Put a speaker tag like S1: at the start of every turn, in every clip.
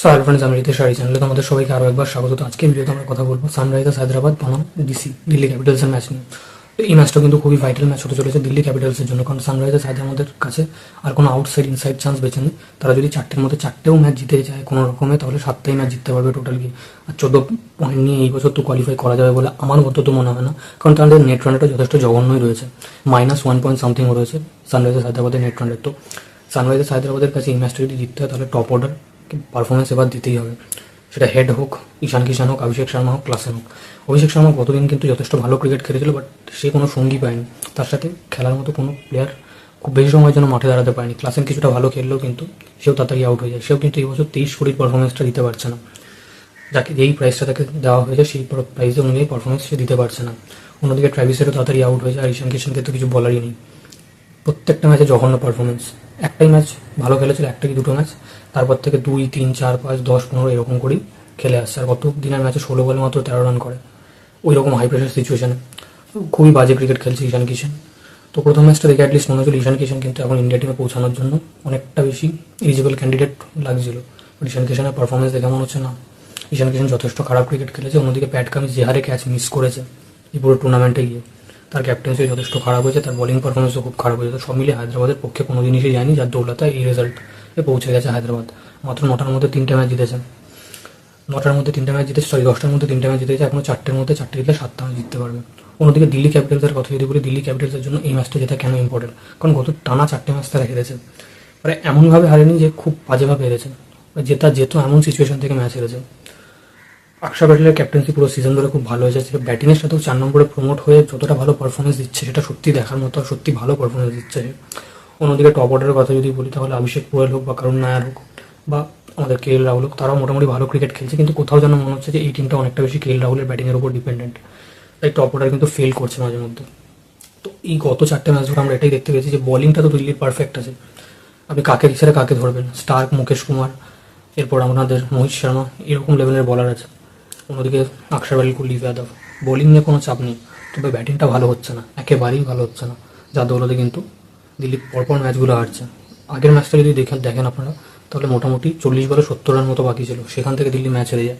S1: Sir friends আমি রিতেশ শাড়ি চ্যানেলে তোমাদের সবাইকে আরও একবার স্বাগত। আজকে ভিডিওতে আমরা কথা বলব সানরাইজার্স হায়দ্রাবাদ বনাম ডিসি দিল্লি ক্যাপিটালসের ম্যাচ নিয়ে। তো এই ম্যাচটা কিন্তু খুবই ভাইটাল ম্যাচ হতে চলেছে দিল্লি ক্যাপিটালসের জন্য। কারণ সানরাইজার্স হায়দ্রাবাদের কাছে আর কোনো আউটসাইড ইনসাইড চান্স বেছে নেই। তারা যদি চারটের মধ্যে চারটেও ম্যাচ জিতে যায় কোনো রকমে, তাহলে সাতটাই ম্যাচ জিততে পারবে টোটাল গিয়ে। আর চোদ্দ পয়েন্ট নিয়ে এই বছর তো কোয়ালিফাই করা যাবে বলে আমার মতো তো মনে হয় না। কারণ তাদের নেট রানটা যথেষ্ট জঘন্যই রয়েছে। মাইনাস ওয়ান পয়েন্ট সামথিং রয়েছে সানরাইজার্স হায়দ্রাবাদের নেট রানের তো সানরাইজার্স হায়দ্রাবাদের কাছে এই ম্যাচটা যদি জিততে হয়, তাহলে টপ অর্ডার পারফরমেন্স এবার দিতেই হবে। সেটা হেড হোক, ঈশান কিষান হোক, অভিষেক শর্মা হোক ক্লাসেন হোক। অভিষেক শর্মা গতদিন কিন্তু যথেষ্ট ভালো ক্রিকেট খেলেছিল বাট সে কোনো সঙ্গী পায়নি। তার সাথে খেলার মতো কোনো প্লেয়ার খুব বেশি সময়ের জন্য মাঠে দাঁড়াতে পারেনি। ক্লাসেন কিছুটা ভালো খেললেও কিন্তু সেও তাড়াতাড়ি আউট হয়ে যায়। সেও কিন্তু এই বছর তেইশ কোটির পারফরমেন্সটা দিতে পারছে না। যাকে, যেই প্রাইসটা তাকে দেওয়া হয়েছে, সেই প্রাইস অনুযায়ী পারফরমেন্স সে দিতে পারছে না। অন্যদিকে ট্রাভিসেরও তাড়াতাড়ি আউট হয়ে যায় আর ঈশান কিষানকে তো কিছু বলারই নেই। প্রত্যেকটা ম্যাচে জঘন্য পারফরমেন্স একটাই ম্যাচ ভালো খেলেছিল, একটা কি দুটো ম্যাচ। তারপর থেকে দুই, তিন, চার, পাঁচ, দশ, পনেরো এরকম করেই খেলে আসছে। আর গত দিনের ম্যাচে ষোলো বলে মাত্র তেরো রান করে। ওই রকম হাই প্রেশার সিচুয়েশনে খুবই বাজে ক্রিকেট খেলছে ঈশান কিষান তো প্রথম ম্যাচটা দেখে অ্যাটলিস্ট মনে হচ্ছিল ঈশান কিষান কিন্তু এখন ইন্ডিয়া টিমে পৌঁছানোর জন্য অনেকটা বেশি এলিজিবল ক্যান্ডিডেট লাগছিল। বাট ঈশান কিষানের পারফরমেন্স দেখে মনে হচ্ছে, না। ঈশান কিষান যথেষ্ট খারাপ ক্রিকেট খেলেছে। অন্যদিকে প্যাট কামিজ যে হারে ক্যাচ মিস করেছে এই পুরো টুর্নামেন্টে গিয়ে। তার ক্যাপ্টেন্সি যথেষ্ট খারাপ হয়েছে, তার বোলিং পারফরমেন্সও খুব খারাপ হয়েছে। তো সব মিলিয়ে হায়দ্রাবাদের পক্ষে কোনো জিনিসই যায়নি, যার দৌলতে এই রেজাল্টে পৌঁছে গেছে হায়দ্রাবাদ। মাত্র নটার মধ্যে তিনটে ম্যাচ জিতেছে। নটার মধ্যে তিনটে ম্যাচ জিতেছে সরি দশটার মধ্যে তিনটে ম্যাচ জিতেছে, এখনও চারটের মধ্যে চারটে জিতলে সাতটা ম্যাচ জিততে পারবে। অন্যদিকে দিল্লি ক্যাপিটালসের কথা যদি বলি, দিল্লি ক্যাপিটালসের জন্য এই ম্যাচটা জেতা কেন ইম্পর্টেন্ট কারণ গত টানা চারটে ম্যাচ তারা হেরেছে। মানে এমনভাবে হারেনি যে খুব বাজেভাবে হেরেছে। জেতা যেত এমন সিচুয়েশন থেকে ম্যাচ হেরেছে। আকশা প্যাটেলের ক্যাপ্টেন্সি পুরো সিজন ধরে খুব ভালো হয়েছে। ব্যাটিংয়ের সাথেও চার নম্বরে প্রমোট হয়ে যতটা ভালো পারফরমেন্স দিচ্ছে, সেটা সত্যি দেখার মতো, সত্যি ভালো পারফরমেন্স দিচ্ছে। অন্যদিকে টপ অর্ডারের কথা যদি বলি, তাহলে অভিষেক পোয়েল হোক বা কারণ নায়ার হোক বা আমাদের কে এল রাহুল হোক, তারাও মোটামুটি ভালো ক্রিকেট খেলছে। কিন্তু কোথাও যেন মনে হচ্ছে যে এই টিমটা অনেকটা বেশি কে এল রাহুলের ব্যাটিংয়ের উপর ডিপেন্ডেন্ট তাই টপ অর্ডার কিন্তু ফেল করছে মাঝে মধ্যে। তো এই গত চারটে ম্যাচ ধরে আমরা এটাই দেখতে পেয়েছি যে বোলিংটা তো দিল্লির পারফেক্ট আছে। আপনি কাকে ছেড়ে কাকে ধরবেন? স্টার্ক মুকেশ কুমার, এরপর আমাদের মোহিত শর্মা, এরকম লেভেলের বলার আছে। অন্যদিকে আকসার আলী কুল্লি যাদব বোলিং নিয়ে কোনো চাপ নেই। তবে ব্যাটিংটা ভালো হচ্ছে না, একেবারেই ভালো হচ্ছে না। যার দৌলতে কিন্তু দিল্লি পরপর ম্যাচগুলো হারছে। আগের ম্যাচটা যদি দেখেন দেখেন আপনারা, তাহলে মোটামুটি চল্লিশ বলে সত্তর রান মতো বাকি ছিল। সেখান থেকে দিল্লি ম্যাচ হেরে যায়।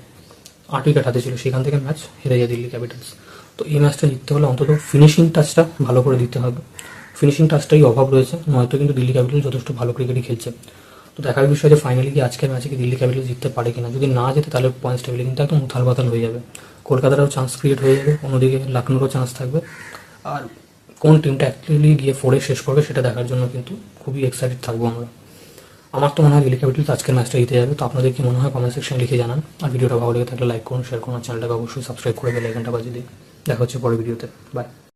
S1: আট উইকেট হাতে ছিল, সেখান থেকে ম্যাচ হেরে যায় দিল্লি ক্যাপিটালস তো এই ম্যাচটা জিততে হলে অন্তত ফিনিশিং টাচটা ভালো করে দিতে হবে। ফিনিশিং টাচটাই অভাব রয়েছে, নয়তো কিন্তু দিল্লি ক্যাপিটাল যথেষ্ট ভালো ক্রিকেটই খেলছে। তো দেখার বিষয় যে ফাইনালি কি আজকের ম্যাচে কি দিল্লি ক্যাপিটাল জিততে পারে কিনা? যদি না যেতে তাহলে পয়েন্টস টেবিলে কিন্তু একদম উথাল পাতাল হয়ে যাবে। কলকাতারও চান্স ক্রিয়েট হয়ে যাবে, অন্যদিকে লখনৌরও চান্স থাকবে। আর কোন টিমটা অ্যাকচুয়ালি গিয়ে ফোরে শেষ করবে সেটা দেখার জন্য কিন্তু খুবই এক্সাইটেড থাকব আমরা। আমার তো মনে হয় দিল্লি ক্যাপিটাল আজকের ম্যাচটা জিতে যাবে। তো আপনাদের কি মনে হয় কমেন্ট সেকশনে লিখে জানান। আর ভিডিওটা ভালো লেগে থাকলে লাইক করুন শেয়ার করুন চ্যানেলটাকে অবশ্যই সাবস্ক্রাইব করে বেল আইকনটা বাজিয়ে দিন। দেখা হচ্ছে পরের ভিডিওতে বাই